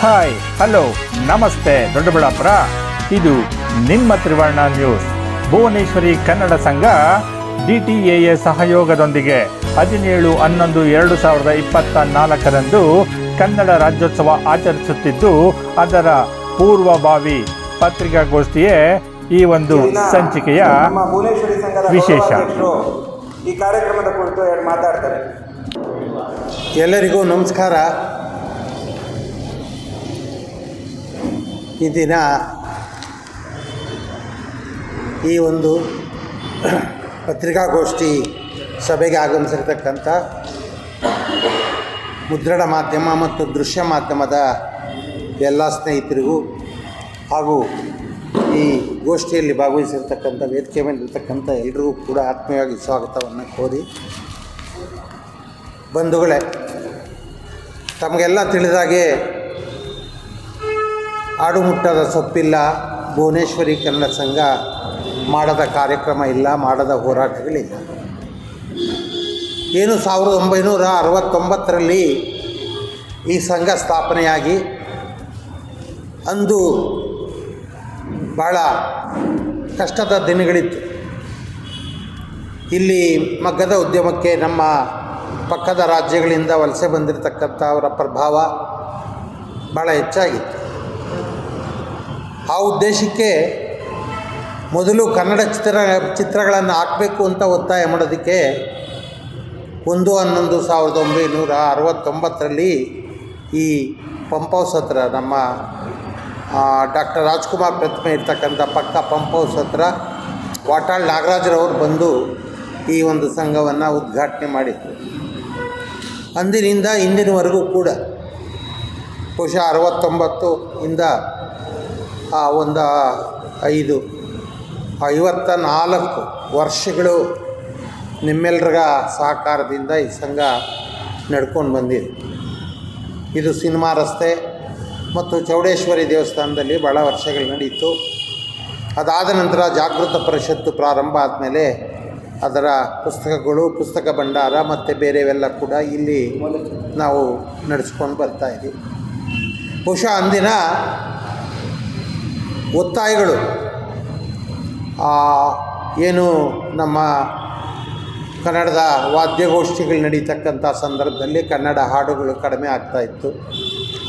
Hi hello ನಮಸ್ತೆ ದೊಡ್ಡಬಳ್ಳಾಪುರ. ಇದು ನಿಮ್ಮ ತ್ರಿವರ್ಣ ನ್ಯೂಸ್ ಭುವನೇಶ್ವರಿ ಕನ್ನಡ ಸಂಘ ಡಿಟಿಎಎ ಸಹಯೋಗದೊಂದಿಗೆ ಹದಿನೇಳು ಹನ್ನೊಂದು ಎರಡು ಸಾವಿರದ ಇಪ್ಪತ್ತ ನಾಲ್ಕರಂದು ಕನ್ನಡ ರಾಜ್ಯೋತ್ಸವ ಆಚರಿಸುತ್ತಿದ್ದು ಅದರ ಪೂರ್ವಭಾವಿ ಪತ್ರಿಕಾಗೋಷ್ಠಿಯೇ ಈ ಒಂದು ಸಂಚಿಕೆಯ ವಿಶೇಷ. ಈ ಕಾರ್ಯಕ್ರಮದ ಕುರಿತು ಮಾತಾಡ್ತಾರೆ. ಎಲ್ಲರಿಗೂ ನಮಸ್ಕಾರ. ಈ ದಿನ ಈ ಒಂದು ಪತ್ರಿಕಾಗೋಷ್ಠಿ ಸಭೆಗೆ ಆಗಮಿಸಿರ್ತಕ್ಕಂಥ ಮುದ್ರಣ ಮಾಧ್ಯಮ ಮತ್ತು ದೃಶ್ಯ ಮಾಧ್ಯಮದ ಎಲ್ಲ ಸ್ನೇಹಿತರಿಗೂ ಹಾಗೂ ಈ ಗೋಷ್ಠಿಯಲ್ಲಿ ಭಾಗವಹಿಸಿರ್ತಕ್ಕಂಥ ವೇದಿಕೆ ಮೇಲಿರ್ತಕ್ಕಂಥ ಎಲ್ಲರಿಗೂ ಕೂಡ ಆತ್ಮೀಯವಾಗಿ ಸ್ವಾಗತವನ್ನು ಕೋರಿ ಬಂಧುಗಳೇ, ತಮಗೆಲ್ಲ ತಿಳಿದಾಗೆ ಆಡುಮುಟ್ಟದ ಸೊಪ್ಪಿಲ್ಲ, ಭುವನೇಶ್ವರಿ ಕನ್ನಡ ಸಂಘ ಮಾಡದ ಕಾರ್ಯಕ್ರಮ ಇಲ್ಲ, ಮಾಡದ ಹೋರಾಟಗಳಿಲ್ಲ. ಏನು ಸಾವಿರದ ಒಂಬೈನೂರ ಅರವತ್ತೊಂಬತ್ತರಲ್ಲಿ ಈ ಸಂಘ ಸ್ಥಾಪನೆಯಾಗಿ ಅಂದು ಭಾಳ ಕಷ್ಟದ ದಿನಗಳಿತ್ತು. ಇಲ್ಲಿ ಮಗ್ಗದ ಉದ್ಯಮಕ್ಕೆ ನಮ್ಮ ಪಕ್ಕದ ರಾಜ್ಯಗಳಿಂದ ವಲಸೆ ಬಂದಿರತಕ್ಕಂಥ ಅವರ ಪ್ರಭಾವ ಭಾಳ ಹೆಚ್ಚಾಗಿತ್ತು. ಆ ಉದ್ದೇಶಕ್ಕೆ ಮೊದಲು ಕನ್ನಡ ಚಿತ್ರ, ಚಿತ್ರಗಳನ್ನು ಹಾಕಬೇಕು ಅಂತ ಒತ್ತಾಯ ಮಾಡೋದಕ್ಕೆ ಒಂದು ಹನ್ನೊಂದು ಸಾವಿರದ ಒಂಬೈನೂರ ಅರವತ್ತೊಂಬತ್ತರಲ್ಲಿ ಈ ಪಂಪ್ ಹೌಸ್ ಹತ್ರ ನಮ್ಮ ಡಾಕ್ಟರ್ ರಾಜ್ಕುಮಾರ್ ಪ್ರತಿಮೆ ಇರ್ತಕ್ಕಂಥ ಪಕ್ಕ ಪಂಪ್ ಹೌಸ್ ಹತ್ರ ವಾಟಾಳ್ ನಾಗರಾಜರವರು ಬಂದು ಈ ಒಂದು ಸಂಘವನ್ನು ಉದ್ಘಾಟನೆ ಮಾಡಿದರು. ಅಂದಿನಿಂದ ಇಂದಿನವರೆಗೂ ಕೂಡ ಬಹುಶಃ ಅರವತ್ತೊಂಬತ್ತು ಇಂದ ಆ ಒಂದು ಐದು, ಐವತ್ತ ನಾಲ್ಕು ವರ್ಷಗಳು ನಿಮ್ಮೆಲ್ಲರ ಸಹಕಾರದಿಂದ ಈ ಸಂಘ ನಡ್ಕೊಂಡು ಬಂದಿದೆ. ಇದು ಸಿನಿಮಾ ರಸ್ತೆ ಮತ್ತು ಚೌಡೇಶ್ವರಿ ದೇವಸ್ಥಾನದಲ್ಲಿ ಭಾಳ ವರ್ಷಗಳು ನಡೀತು. ಅದಾದ ನಂತರ ಜಾಗೃತ ಪರಿಷತ್ತು ಪ್ರಾರಂಭ ಆದಮೇಲೆ ಅದರ ಪುಸ್ತಕಗಳು, ಪುಸ್ತಕ ಭಂಡಾರ ಮತ್ತು ಬೇರೆವೆಲ್ಲ ಕೂಡ ಇಲ್ಲಿ ನಾವು ನಡೆಸ್ಕೊಂಡು ಬರ್ತಾ ಇದ್ದೀವಿ. ಬಹುಶಃ ಅಂದಿನ ಒತ್ತಾಯಗಳು. ಏನು ನಮ್ಮ ಕನ್ನಡದ ವಾದ್ಯಗೋಷ್ಠಿಗಳು ನಡೀತಕ್ಕಂಥ ಸಂದರ್ಭದಲ್ಲಿ ಕನ್ನಡ ಹಾಡುಗಳು ಕಡಿಮೆ ಆಗ್ತಾ ಇತ್ತು.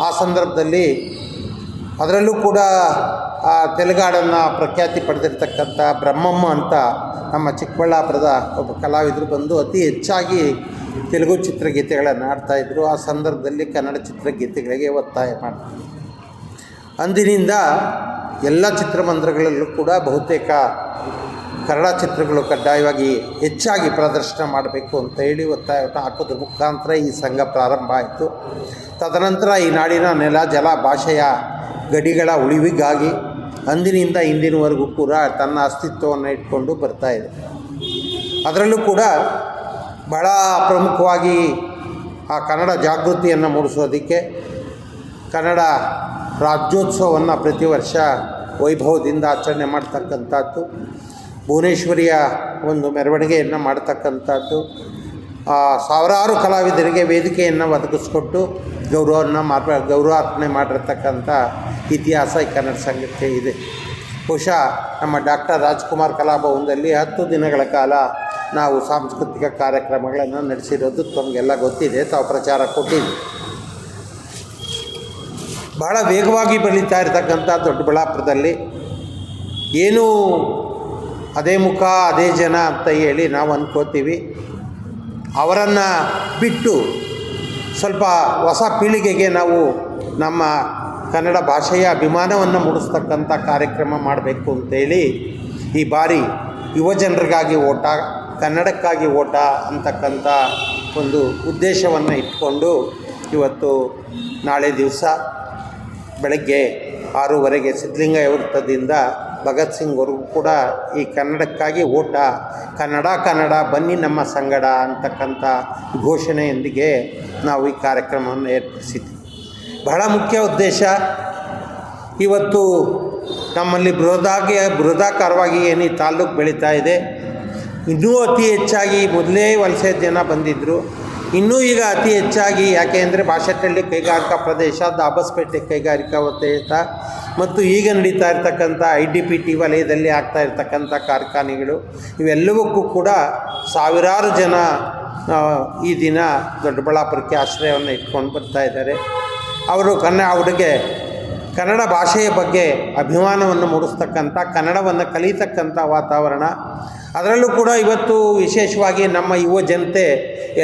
ಆ ಸಂದರ್ಭದಲ್ಲಿ ಅದರಲ್ಲೂ ಕೂಡ, ಆ, ತೆಲುಗಾಡನ್ನು ಪ್ರಖ್ಯಾತಿ ಪಡೆದಿರ್ತಕ್ಕಂಥ ಬ್ರಹ್ಮಮ್ಮ ಅಂತ ನಮ್ಮ ಚಿಕ್ಕಬಳ್ಳಾಪುರದ ಒಬ್ಬ ಕಲಾವಿದರು ಬಂದು ಅತಿ ಹೆಚ್ಚಾಗಿ ತೆಲುಗು ಚಿತ್ರಗೀತೆಗಳನ್ನು ಆಡ್ತಾಯಿದ್ರು ಆ ಸಂದರ್ಭದಲ್ಲಿ ಕನ್ನಡ ಚಿತ್ರಗೀತೆಗಳಿಗೆ ಒತ್ತಾಯ ಮಾಡ್ತಾರೆ ಅಂದಿನಿಂದ ಎಲ್ಲ ಚಿತ್ರಮಂದಿರಗಳಲ್ಲೂ ಕೂಡ ಬಹುತೇಕ ಕನ್ನಡ ಚಿತ್ರಗಳು ಕಡ್ಡಾಯವಾಗಿ ಹೆಚ್ಚಾಗಿ ಪ್ರದರ್ಶನ ಮಾಡಬೇಕು ಅಂತ ಹೇಳಿ ಒತ್ತಾಯ ಹಾಕೋದ್ರ ಮುಖಾಂತರ ಈ ಸಂಘ ಪ್ರಾರಂಭ ಆಯಿತು. ತದನಂತರ ಈ ನಾಡಿನ ನೆಲ, ಜಲ, ಭಾಷೆಯ ಗಡಿಗಳ ಉಳಿವಿಗಾಗಿ ಅಂದಿನಿಂದ ಇಂದಿನವರೆಗೂ ಕೂಡ ತನ್ನ ಅಸ್ತಿತ್ವವನ್ನು ಇಟ್ಕೊಂಡು ಬರ್ತಾ ಇದೆ. ಅದರಲ್ಲೂ ಕೂಡ ಬಹಳ ಪ್ರಮುಖವಾಗಿ ಆ ಕನ್ನಡ ಜಾಗೃತಿಯನ್ನು ಮೂಡಿಸೋದಕ್ಕೆ ಕನ್ನಡ ರಾಜ್ಯೋತ್ಸವವನ್ನು ಪ್ರತಿ ವರ್ಷ ವೈಭವದಿಂದ ಆಚರಣೆ ಮಾಡ್ತಕ್ಕಂಥದ್ದು. ಭುವನೇಶ್ವರಿಯ ಒಂದು ಮೆರವಣಿಗೆಯನ್ನು ಮಾಡ್ತಕ್ಕಂಥದ್ದು. ಸಾವಿರಾರು ಕಲಾವಿದರಿಗೆ ವೇದಿಕೆಯನ್ನು ಒದಗಿಸ್ಕೊಟ್ಟು ಗೌರವವನ್ನು ಮಾರ್ಪ ಗೌರವಾರ್ಪಣೆ ಮಾಡಿರ್ತಕ್ಕಂಥ ಇತಿಹಾಸ ಈ ಕನ್ನಡ ಸಂಘಕ್ಕೆ ಇದೆ. ಬಹುಶಃ ನಮ್ಮ ಡಾಕ್ಟರ್ ರಾಜ್ಕುಮಾರ್ ಕಲಾಭವನದಲ್ಲಿ ಹತ್ತು ದಿನಗಳ ಕಾಲ ನಾವು ಸಾಂಸ್ಕೃತಿಕ ಕಾರ್ಯಕ್ರಮಗಳನ್ನು ನಡೆಸಿರೋದು ತಮಗೆಲ್ಲ ಗೊತ್ತಿದೆ. ತಾವು ಪ್ರಚಾರ ಕೊಟ್ಟಿದ್ದೀವಿ ಬಹಳ ವೇಗವಾಗಿ ಬೆಳೀತಾ ಇರತಕ್ಕಂಥ ದೊಡ್ಡಬಳ್ಳಾಪುರದಲ್ಲಿ ಏನೂ ಅದೇ ಮುಖ, ಅದೇ ಜನ ಅಂತ ಹೇಳಿ ನಾವು ಅಂದ್ಕೋತೀವಿ ಅವರನ್ನು ಬಿಟ್ಟು ಸ್ವಲ್ಪ ಹೊಸ ಪೀಳಿಗೆಗೆ ನಾವು ನಮ್ಮ ಕನ್ನಡ ಭಾಷೆಯ ಅಭಿಮಾನವನ್ನು ಮೂಡಿಸ್ತಕ್ಕಂಥ ಕಾರ್ಯಕ್ರಮ ಮಾಡಬೇಕು ಅಂತೇಳಿ ಈ ಬಾರಿ ಯುವಜನರಿಗಾಗಿ ಓಟ, ಕನ್ನಡಕ್ಕಾಗಿ ಓಟ ಅಂತಕ್ಕಂಥ ಒಂದು ಉದ್ದೇಶವನ್ನು ಇಟ್ಕೊಂಡು ಇವತ್ತು ನಾಳೆ ದಿವಸ ಬೆಳಗ್ಗೆ ಆರೂವರೆಗೆ ಸಿದ್ಧಲಿಂಗಯ್ಯ ವೃತ್ತದಿಂದ ಭಗತ್ ಸಿಂಗ್ವರೆಗೂ ಕೂಡ ಈ ಕನ್ನಡಕ್ಕಾಗಿ ಓಟ. ಕನ್ನಡ ಕನ್ನಡ, ಬನ್ನಿ ನಮ್ಮ ಸಂಗಡ ಅಂತಕ್ಕಂಥ ಘೋಷಣೆಯೊಂದಿಗೆ ನಾವು ಈ ಕಾರ್ಯಕ್ರಮವನ್ನು ಏರ್ಪಡಿಸಿದ್ವಿ. ಬಹಳ ಮುಖ್ಯ ಉದ್ದೇಶ, ಇವತ್ತು ನಮ್ಮಲ್ಲಿ ಬೃಹದಾಗಿ, ಬೃಹದಾಕಾರವಾಗಿ ಏನು ಈ ತಾಲ್ಲೂಕು ಬೆಳೀತಾ ಇದೆ. ಇನ್ನೂ ಅತಿ ಹೆಚ್ಚಾಗಿ ಮೊದಲೇ ವಲಸೆ ಜನ ಬಂದಿದ್ದರು ಇನ್ನೂ ಈಗ ಅತಿ ಹೆಚ್ಚಾಗಿ ಯಾಕೆ ಅಂದರೆ ಭಾಷೆಟ್ಟಳ್ಳಿ ಕೈಗಾರಿಕಾ ಪ್ರದೇಶ, ದಾಬಸ್ಪೇಟೆ ಕೈಗಾರಿಕಾ ಪ್ರದೇಶ ಮತ್ತು ಈಗ ನಡೀತಾ ಇರ್ತಕ್ಕಂಥ ಐ ಡಿ ಪಿ ಟಿ ವಲಯದಲ್ಲಿ ಆಗ್ತಾ ಇರ್ತಕ್ಕಂಥ ಕಾರ್ಖಾನೆಗಳು, ಇವೆಲ್ಲವಕ್ಕೂ ಕೂಡ ಸಾವಿರಾರು ಜನ ಈ ದಿನ ದೊಡ್ಡಬಳ್ಳಾಪುರಕ್ಕೆ ಆಶ್ರಯವನ್ನು ಇಟ್ಕೊಂಡು ಬರ್ತಾ ಇದ್ದಾರೆ. ಅವರು ಕನ್ನ ಹುಡುಗೆ ಕನ್ನಡ ಭಾಷೆಯ ಬಗ್ಗೆ ಅಭಿಮಾನವನ್ನು ಮೂಡಿಸ್ತಕ್ಕಂಥ, ಕನ್ನಡವನ್ನು ಕಲಿತಕ್ಕಂಥ ವಾತಾವರಣ ಅದರಲ್ಲೂ ಕೂಡ ಇವತ್ತು ವಿಶೇಷವಾಗಿ ನಮ್ಮ ಯುವ ಜನತೆ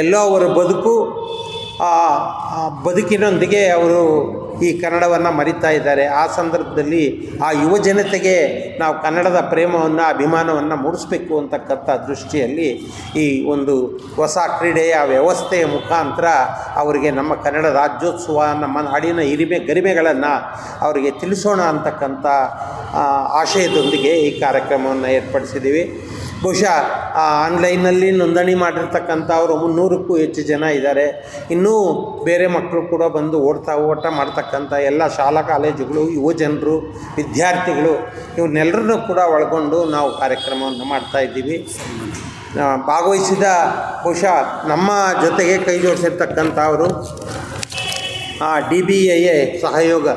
ಎಲ್ಲೋ ಅವರ ಬದುಕು ಬದುಕಿನೊಂದಿಗೆ ಅವರು ಈ ಕನ್ನಡವನ್ನು ಮರಿತಾ ಇದ್ದಾರೆ. ಆ ಸಂದರ್ಭದಲ್ಲಿ ಆ ಯುವ ಜನತೆಗೆ ನಾವು ಕನ್ನಡದ ಪ್ರೇಮವನ್ನು, ಅಭಿಮಾನವನ್ನು ಮೂಡಿಸ್ಬೇಕು ಅಂತಕ್ಕಂಥ ದೃಷ್ಟಿಯಲ್ಲಿ ಈ ಒಂದು ಹೊಸ ಕ್ರೀಡೆಯ ವ್ಯವಸ್ಥೆಯ ಮುಖಾಂತರ ಅವರಿಗೆ ನಮ್ಮ ಕನ್ನಡ ರಾಜ್ಯೋತ್ಸವ, ನಮ್ಮ ನಾಡಿನ ಹಿರಿಮೆ, ಗರಿಮೆಗಳನ್ನು ಅವರಿಗೆ ತಿಳಿಸೋಣ ಅಂತಕ್ಕಂಥ ಆಶಯದೊಂದಿಗೆ ಈ ಕಾರ್ಯಕ್ರಮವನ್ನು ಏರ್ಪಡಿಸಿದ್ದೀವಿ. ಬಹುಶಃ ಆನ್ಲೈನಲ್ಲಿ ನೋಂದಣಿ ಮಾಡಿರ್ತಕ್ಕಂಥವ್ರು ಮುನ್ನೂರಕ್ಕೂ ಹೆಚ್ಚು ಜನ ಇದ್ದಾರೆ. ಇನ್ನೂ ಬೇರೆ ಮಕ್ಕಳು ಕೂಡ ಬಂದು ಓಡ್ತಾ, ಓಟ ಮಾಡ್ತಕ್ಕಂಥ ಎಲ್ಲ ಶಾಲಾ ಕಾಲೇಜುಗಳು, ಯುವ ಜನರು, ವಿದ್ಯಾರ್ಥಿಗಳು ಇವನ್ನೆಲ್ಲರನ್ನೂ ಕೂಡ ಒಳಗೊಂಡು ನಾವು ಕಾರ್ಯಕ್ರಮವನ್ನು ಮಾಡ್ತಾ ಇದ್ದೀವಿ. ಭಾಗವಹಿಸಿದ ಬಹುಶಃ ನಮ್ಮ ಜೊತೆಗೆ ಕೈ ಜೋಡಿಸಿರ್ತಕ್ಕಂಥವರು ಡಿ ಬಿ ಎ ಎ ಸಹಯೋಗ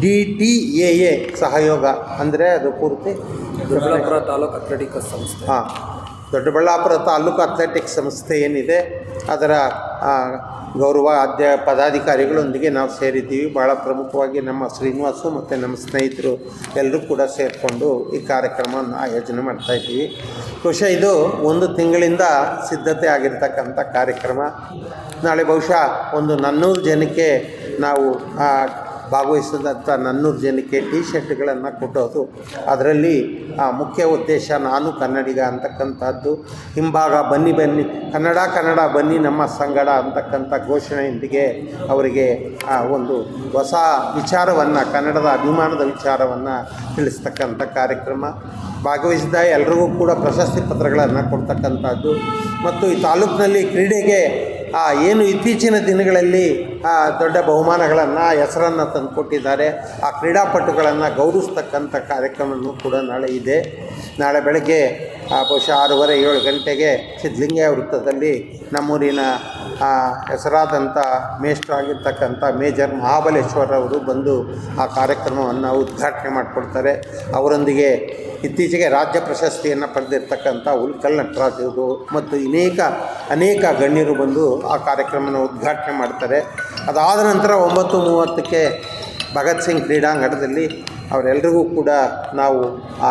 ಡಿ ಟಿ ಎ ಎ ಸಹಯೋಗ ಅಂದರೆ ಅದು ಪೂರ್ತಿ ದೊಡ್ಡಬಳ್ಳಾಪುರ ತಾಲೂಕು ಅಥ್ಲೆಟಿಕ್ ಸಂಸ್ಥೆ. ಹಾಂ ದೊಡ್ಡಬಳ್ಳಾಪುರ ತಾಲೂಕು ಅಥ್ಲೆಟಿಕ್ಸ್ ಸಂಸ್ಥೆ ಏನಿದೆ ಅದರ ಗೌರವ ಅಧ್ಯ ಪದಾಧಿಕಾರಿಗಳೊಂದಿಗೆ ನಾವು ಸೇರಿದ್ದೀವಿ. ಭಾಳ ಪ್ರಮುಖವಾಗಿ ನಮ್ಮ ಶ್ರೀನಿವಾಸು ಮತ್ತು ನಮ್ಮ ಸ್ನೇಹಿತರು ಎಲ್ಲರೂ ಕೂಡ ಸೇರಿಕೊಂಡು ಈ ಕಾರ್ಯಕ್ರಮವನ್ನು ಆಯೋಜನೆ ಮಾಡ್ತಾ ಇದ್ದೀವಿ. ಬಹುಶಃ ಇದು ಒಂದು ತಿಂಗಳಿಂದ ಸಿದ್ಧತೆ ಆಗಿರ್ತಕ್ಕಂಥ ಕಾರ್ಯಕ್ರಮ. ನಾಳೆ ಬಹುಶಃ ಒಂದು ನನ್ನೂರು ಜನಕ್ಕೆ ನಾವು ಭಾಗವಹಿಸಿದಂಥ ನನ್ನೂರು ಜನಕ್ಕೆ ಟಿ ಶರ್ಟ್ಗಳನ್ನು ಕೊಟ್ಟೋದು. ಅದರಲ್ಲಿ ಆ, ಮುಖ್ಯ ಉದ್ದೇಶ ನಾನು ಕನ್ನಡಿಗ ಅಂತಕ್ಕಂಥದ್ದು. ಹಿಂಭಾಗ ಬನ್ನಿ ಬನ್ನಿ ಕನ್ನಡ ಕನ್ನಡ ಬನ್ನಿ ನಮ್ಮ ಸಂಗಡ ಅಂತಕ್ಕಂಥ ಘೋಷಣೆಯೊಂದಿಗೆ ಅವರಿಗೆ ಆ ಒಂದು ಹೊಸ ವಿಚಾರವನ್ನು ಕನ್ನಡದ ಅಭಿಮಾನದ ವಿಚಾರವನ್ನು ತಿಳಿಸ್ತಕ್ಕಂಥ ಕಾರ್ಯಕ್ರಮ. ಭಾಗವಹಿಸಿದ ಎಲ್ರಿಗೂ ಕೂಡ ಪ್ರಶಸ್ತಿ ಪತ್ರಗಳನ್ನು ಕೊಡ್ತಕ್ಕಂಥದ್ದು. ಮತ್ತು ಈ ತಾಲೂಕಿನಲ್ಲಿ ಕ್ರೀಡೆಗೆ ಆ, ಏನು ಇತ್ತೀಚಿನ ದಿನಗಳಲ್ಲಿ ಆ, ದೊಡ್ಡ ಬಹುಮಾನಗಳನ್ನು ಹೆಸರನ್ನು ತಂದುಕೊಟ್ಟಿದ್ದಾರೆ. ಆ ಕ್ರೀಡಾಪಟುಗಳನ್ನು ಗೌರವಿಸ್ತಕ್ಕಂಥ ಕಾರ್ಯಕ್ರಮವೂ ಕೂಡ ನಾಳೆ ಇದೆ. ನಾಳೆ ಬೆಳಗ್ಗೆ ಬಹುಶಃ ಆರೂವರೆ ಏಳು ಗಂಟೆಗೆ ಸಿದ್ಧಲಿಂಗ ವೃತ್ತದಲ್ಲಿ ನಮ್ಮೂರಿನ ಹೆಸರಾದಂಥ ಹೆಸರಾದಂಥ ಮೇಷ್ಟ್ರಾಗಿರ್ತಕ್ಕಂಥ ಮೇಜರ್ ಮಹಾಬಲೇಶ್ವರ ಅವರು ಬಂದು ಆ ಕಾರ್ಯಕ್ರಮವನ್ನು ಉದ್ಘಾಟನೆ ಮಾಡಿಕೊಡ್ತಾರೆ. ಅವರೊಂದಿಗೆ ಇತ್ತೀಚೆಗೆ ರಾಜ್ಯ ಪ್ರಶಸ್ತಿಯನ್ನು ಪಡೆದಿರ್ತಕ್ಕಂಥ ಉಲ್ಕಲ್ ನಟರಾಜ್ ಇವರು ಮತ್ತು ಅನೇಕ ಅನೇಕ ಗಣ್ಯರು ಬಂದು ಆ ಕಾರ್ಯಕ್ರಮನ ಉದ್ಘಾಟನೆ ಮಾಡ್ತಾರೆ. ಅದಾದ ನಂತರ ಒಂಬತ್ತು ಮೂವತ್ತಕ್ಕೆ ಭಗತ್ ಸಿಂಗ್ ಕ್ರೀಡಾಂಗಣದಲ್ಲಿ ಅವರೆಲ್ಲರಿಗೂ ಕೂಡ ನಾವು ಆ ಆ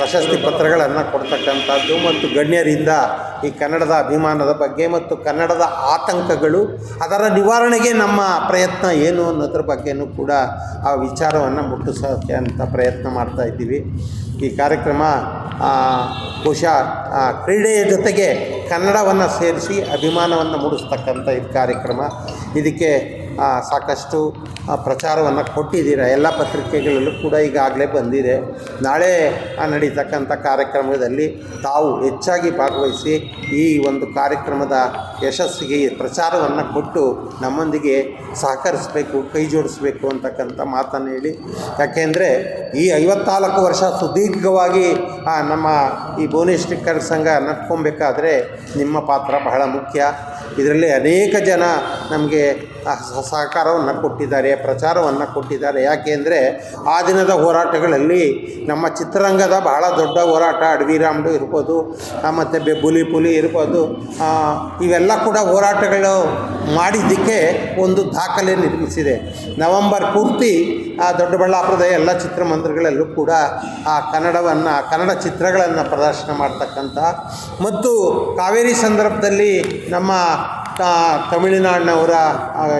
ಪ್ರಶಸ್ತಿ ಪತ್ರಗಳನ್ನು ಕೊಡ್ತಕ್ಕಂಥದ್ದು ಮತ್ತು ಗಣ್ಯರಿಂದ ಈ ಕನ್ನಡದ ಅಭಿಮಾನದ ಬಗ್ಗೆ ಮತ್ತು ಕನ್ನಡದ ಆತಂಕಗಳು, ಅದರ ನಿವಾರಣೆಗೆ ನಮ್ಮ ಪ್ರಯತ್ನ ಏನು ಅನ್ನೋದ್ರ ಬಗ್ಗೆಯೂ ಕೂಡ ಆ ವಿಚಾರವನ್ನು ಮುಟ್ಟಿಸೋಕ್ಕೆ ಅಂತ ಪ್ರಯತ್ನ ಮಾಡ್ತಾ ಇದ್ದೀವಿ. ಈ ಕಾರ್ಯಕ್ರಮ ಬಹುಶಃ ಕ್ರೀಡೆಯ ಜೊತೆಗೆ ಕನ್ನಡವನ್ನು ಸೇರಿಸಿ ಅಭಿಮಾನವನ್ನು ಮೂಡಿಸ್ತಕ್ಕಂಥ ಈ ಕಾರ್ಯಕ್ರಮ. ಇದಕ್ಕೆ ಸಾಕಷ್ಟು ಪ್ರಚಾರವನ್ನು ಕೊಟ್ಟಿದ್ದೀರ? ಎಲ್ಲ ಪತ್ರಿಕೆಗಳಲ್ಲೂ ಕೂಡ ಈಗಾಗಲೇ ಬಂದಿದೆ. ನಾಳೆ ನಡೀತಕ್ಕಂಥ ಕಾರ್ಯಕ್ರಮದಲ್ಲಿ ತಾವು ಹೆಚ್ಚಾಗಿ ಭಾಗವಹಿಸಿ ಈ ಒಂದು ಕಾರ್ಯಕ್ರಮದ ಯಶಸ್ಸಿಗೆ ಪ್ರಚಾರವನ್ನು ಕೊಟ್ಟು ನಮ್ಮೊಂದಿಗೆ ಸಹಕರಿಸಬೇಕು, ಕೈ ಜೋಡಿಸಬೇಕು ಅಂತಕ್ಕಂಥ ಮಾತನ್ನು ಹೇಳಿ. ಯಾಕೆಂದರೆ, ಈ ಐವತ್ನಾಲ್ಕು ವರ್ಷ ಸುದೀರ್ಘವಾಗಿ ನಮ್ಮ ಈ ಭುವನೇಶ್ವರಿಕರ ಸಂಘ ನಡ್ಕೊಬೇಕಾದ್ರೆ ನಿಮ್ಮ ಪಾತ್ರ ಬಹಳ ಮುಖ್ಯ. ಇದರಲ್ಲಿ ಅನೇಕ ಜನ ನಮಗೆ ಸಹಕಾರವನ್ನು ಕೊಟ್ಟಿದ್ದಾರೆ, ಪ್ರಚಾರವನ್ನು ಕೊಟ್ಟಿದ್ದಾರೆ. ಯಾಕೆ ಅಂದರೆ ಆ ದಿನದ ಹೋರಾಟಗಳಲ್ಲಿ ನಮ್ಮ ಚಿತ್ರರಂಗದ ಬಹಳ ದೊಡ್ಡ ಹೋರಾಟ ಅಡವಿರಾಮ್ಡು ಇರ್ಬೋದು ಮತ್ತು ಬೆಬ್ಬುಲಿ ಪುಲಿ ಇರ್ಬೋದು ಇವೆಲ್ಲ ಕೂಡ ಹೋರಾಟಗಳು ಮಾಡಿದ್ದಕ್ಕೆ ಒಂದು ದಾಖಲೆ ನಿರ್ಮಿಸಿದೆ. ನವೆಂಬರ್ ಪೂರ್ತಿ ಆ ದೊಡ್ಡಬಳ್ಳಾಪುರದ ಎಲ್ಲ ಚಿತ್ರಮಂದಿರಗಳಲ್ಲೂ ಕೂಡ ಆ ಕನ್ನಡವನ್ನು ಕನ್ನಡ ಚಿತ್ರಗಳನ್ನು ಪ್ರದರ್ಶನ ಮಾಡ್ತಕ್ಕಂಥ. ಮತ್ತು ಕಾವೇರಿ ಸಂದರ್ಭದಲ್ಲಿ ನಮ್ಮ ತಮಿಳುನಾಡಿನವರ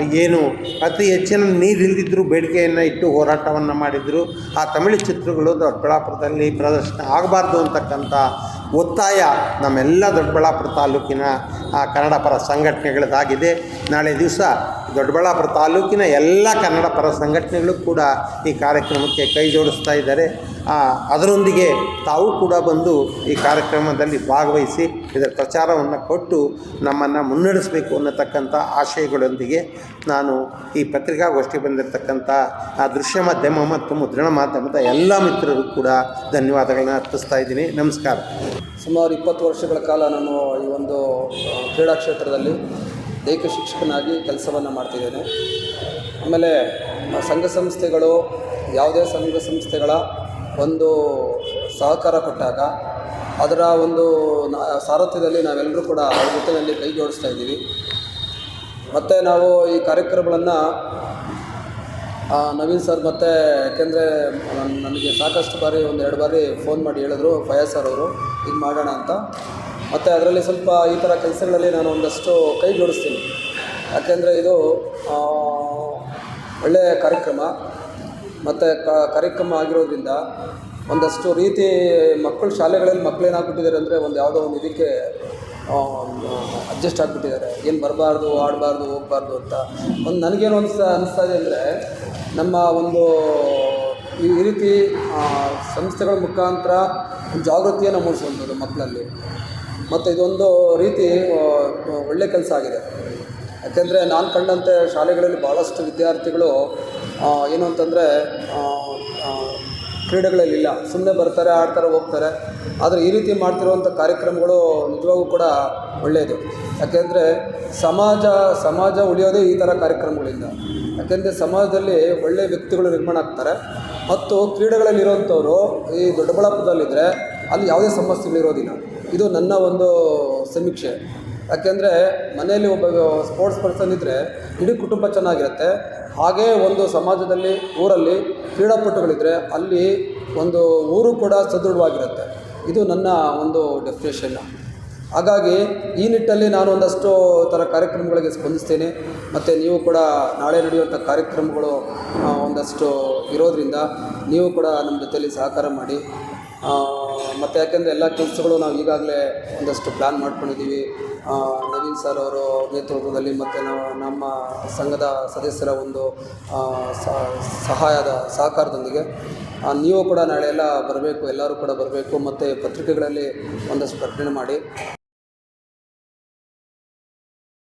ಏನು ಅತಿ ಹೆಚ್ಚಿನ ನೀರಿಲ್ಲದಿದ್ದರೂ ಬೇಡಿಕೆಯನ್ನು ಇಟ್ಟು ಹೋರಾಟವನ್ನು ಮಾಡಿದರು. ಆ ತಮಿಳು ಚಿತ್ರಗಳು ದೊಡ್ಡಬಳ್ಳಾಪುರದಲ್ಲಿ ಪ್ರದರ್ಶನ ಆಗಬಾರ್ದು ಅಂತಕ್ಕಂಥ ಒತ್ತಾಯ ನಮ್ಮೆಲ್ಲ ದೊಡ್ಡಬಳ್ಳಾಪುರ ತಾಲೂಕಿನ, ಆ, ಕನ್ನಡ ಪರ ಸಂಘಟನೆಗಳದ್ದಾಗಿದೆ. ನಾಳೆ ದಿವಸ ದೊಡ್ಡಬಳ್ಳಾಪುರ ತಾಲೂಕಿನ ಎಲ್ಲ ಕನ್ನಡ ಪರ ಸಂಘಟನೆಗಳು ಕೂಡ ಈ ಕಾರ್ಯಕ್ರಮಕ್ಕೆ ಕೈ ಜೋಡಿಸ್ತಾ ಇದ್ದಾರೆ. ಅದರೊಂದಿಗೆ ತಾವು ಕೂಡ ಬಂದು ಈ ಕಾರ್ಯಕ್ರಮದಲ್ಲಿ ಭಾಗವಹಿಸಿ ಇದರ ಪ್ರಚಾರವನ್ನು ಕೊಟ್ಟು ನಮ್ಮನ್ನು ಮುನ್ನಡೆಸಬೇಕು ಅನ್ನತಕ್ಕಂಥ ಆಶಯಗಳೊಂದಿಗೆ ನಾನು ಈ ಪತ್ರಿಕಾಗೋಷ್ಠಿ ಬಂದಿರತಕ್ಕಂಥ ಆ ದೃಶ್ಯ ಮಾಧ್ಯಮ ಮತ್ತು ಮುದ್ರಣ ಮಾಧ್ಯಮದ ಎಲ್ಲ ಮಿತ್ರರು ಕೂಡ ಧನ್ಯವಾದಗಳನ್ನ ಅರ್ಪಿಸ್ತಾ ಇದ್ದೀನಿ. ನಮಸ್ಕಾರ. ಸುಮಾರು ಇಪ್ಪತ್ತು ವರ್ಷಗಳ ಕಾಲ ನಾನು ಈ ಒಂದು ಕ್ರೀಡಾ ಕ್ಷೇತ್ರದಲ್ಲಿ ದೈಹಿಕ ಶಿಕ್ಷಕನಾಗಿ ಕೆಲಸವನ್ನು ಮಾಡ್ತಿದ್ದೇನೆ. ಆಮೇಲೆ ಸಂಘ ಸಂಸ್ಥೆಗಳು, ಯಾವುದೇ ಸಂಘ ಸಂಸ್ಥೆಗಳ ಒಂದು ಸಹಕಾರ ಕೊಟ್ಟಾಗ ಅದರ ಒಂದು ಸಾರಥ್ಯದಲ್ಲಿ ನಾವೆಲ್ಲರೂ ಕೂಡ ಅವ್ರ ಜೊತೆಯಲ್ಲಿ ಕೈ ಜೋಡಿಸ್ತಾ ಇದ್ದೀವಿ. ಮತ್ತು ನಾವು ಈ ಕಾರ್ಯಕ್ರಮಗಳನ್ನು ನವೀನ್ ಸರ್ ಮತ್ತು ಯಾಕೆಂದರೆ ನನಗೆ ಸಾಕಷ್ಟು ಬಾರಿ ಒಂದು ಎರಡು ಬಾರಿ ಫೋನ್ ಮಾಡಿ ಹೇಳಿದ್ರು, ಫಯಾಜ್ ಸರ್ ಅವರು ಇದು ಮಾಡೋಣ ಅಂತ. ಮತ್ತು ಅದರಲ್ಲಿ ಸ್ವಲ್ಪ ಈ ಥರ ಕೆಲಸಗಳಲ್ಲಿ ನಾನು ಒಂದಷ್ಟು ಕೈ ಜೋಡಿಸ್ತೀನಿ. ಯಾಕೆಂದರೆ ಇದು ಒಳ್ಳೆಯ ಕಾರ್ಯಕ್ರಮ. ಮತ್ತು ಕಾರ್ಯಕ್ರಮ ಆಗಿರೋದ್ರಿಂದ ಒಂದಷ್ಟು ರೀತಿ ಮಕ್ಕಳು ಶಾಲೆಗಳಲ್ಲಿ ಮಕ್ಕಳು ಏನಾಗ್ಬಿಟ್ಟಿದ್ದಾರೆ ಅಂದರೆ ಒಂದು ಯಾವುದೋ ಒಂದು ಇದಕ್ಕೆ ಅಡ್ಜಸ್ಟ್ ಆಗಿಬಿಟ್ಟಿದ್ದಾರೆ. ಏನು ಬರಬಾರ್ದು, ಆಡಬಾರ್ದು, ಹೋಗಬಾರ್ದು ಅಂತ. ಒಂದು ನನಗೇನು ಅನಿಸ್ತಾ ಅನಿಸ್ತಾ ಇದೆ ಅಂದರೆ ನಮ್ಮ ಒಂದು ಈ ರೀತಿ ಸಂಸ್ಥೆಗಳ ಮುಖಾಂತರ ಜಾಗೃತಿಯನ್ನು ಮೂಡಿಸುವಂಥದ್ದು ಮಕ್ಕಳಲ್ಲಿ. ಮತ್ತು ಇದೊಂದು ರೀತಿ ಒಳ್ಳೆ ಕೆಲಸ ಆಗಿದೆ. ಯಾಕೆಂದರೆ ನಾನು ಕಂಡಂತೆ ಶಾಲೆಗಳಲ್ಲಿ ಭಾಳಷ್ಟು ವಿದ್ಯಾರ್ಥಿಗಳು ಏನು ಅಂತಂದರೆ ಕ್ರೀಡೆಗಳಲ್ಲಿಲ್ಲ ಸುಮ್ಮನೆ ಬರ್ತಾರೆ, ಆಡ್ತಾರೆ, ಹೋಗ್ತಾರೆ. ಆದರೆ ಈ ರೀತಿ ಮಾಡ್ತಿರುವಂಥ ಕಾರ್ಯಕ್ರಮಗಳು ನಿಜವಾಗೂ ಕೂಡ ಒಳ್ಳೆಯದು. ಯಾಕೆಂದರೆ ಸಮಾಜ ಸಮಾಜ ಉಳಿಯೋದೇ ಈ ಥರ ಕಾರ್ಯಕ್ರಮಗಳಿಂದ. ಯಾಕೆಂದರೆ ಸಮಾಜದಲ್ಲಿ ಒಳ್ಳೆಯ ವ್ಯಕ್ತಿಗಳು ನಿರ್ಮಾಣ ಆಗ್ತಾರೆ. ಮತ್ತು ಕ್ರೀಡೆಗಳಲ್ಲಿರುವಂಥವ್ರು ಈ ದೊಡ್ಡಬಳ್ಳಾಪುರದಲ್ಲಿದ್ದರೆ ಅಲ್ಲಿ ಯಾವುದೇ ಸಮಸ್ಯೆಗಳಿರೋದಿಲ್ಲ. ಇದು ನನ್ನ ಒಂದು ಸಮೀಕ್ಷೆ. ಯಾಕೆಂದರೆ ಮನೆಯಲ್ಲಿ ಒಬ್ಬ ಸ್ಪೋರ್ಟ್ಸ್ ಪರ್ಸನ್ ಇದ್ದರೆ ಇಡೀ ಕುಟುಂಬ ಚೆನ್ನಾಗಿರುತ್ತೆ. ಹಾಗೇ ಒಂದು ಸಮಾಜದಲ್ಲಿ, ಊರಲ್ಲಿ ಕ್ರೀಡಾಪಟುಗಳಿದ್ದರೆ ಅಲ್ಲಿ ಒಂದು ಊರು ಕೂಡ ಸದೃಢವಾಗಿರುತ್ತೆ. ಇದು ನನ್ನ ಒಂದು ಡೆಫಿನೇಷನ್ ಹಾಗಾಗಿ ಈ ನಿಟ್ಟಲ್ಲಿ ನಾನು ಒಂದಷ್ಟು ಥರ ಕಾರ್ಯಕ್ರಮಗಳಿಗೆ ಸ್ಪಂದಿಸ್ತೇನೆ. ಮತ್ತು ನೀವು ಕೂಡ ನಾಳೆ ನಡೆಯುವಂಥ ಕಾರ್ಯಕ್ರಮಗಳು ಒಂದಷ್ಟು ಇರೋದರಿಂದ ನೀವು ಕೂಡ ನಮ್ಮ ಜೊತೆಯಲ್ಲಿ ಸಹಕಾರ ಮಾಡಿ ಮತ್ತು ಯಾಕೆಂದರೆ ಎಲ್ಲ ಕೆಲಸಗಳು ನಾವು ಈಗಾಗಲೇ ಒಂದಷ್ಟು ಪ್ಲ್ಯಾನ್ ಮಾಡ್ಕೊಂಡಿದ್ದೀವಿ. ನವೀನ್ ಸರ್ ಅವರು ನೇತೃತ್ವದಲ್ಲಿ ಮತ್ತು ನಾವು ನಮ್ಮ ಸಂಘದ ಸದಸ್ಯರ ಒಂದು ಸಹಾಯದ ಸಹಕಾರದೊಂದಿಗೆ ನೀವು ಕೂಡ ನಾಳೆ ಎಲ್ಲ ಬರಬೇಕು, ಎಲ್ಲರೂ ಕೂಡ ಬರಬೇಕು, ಮತ್ತು ಪತ್ರಿಕೆಗಳಲ್ಲಿ ಒಂದಷ್ಟು ಪ್ರಕಟಣೆ ಮಾಡಿ.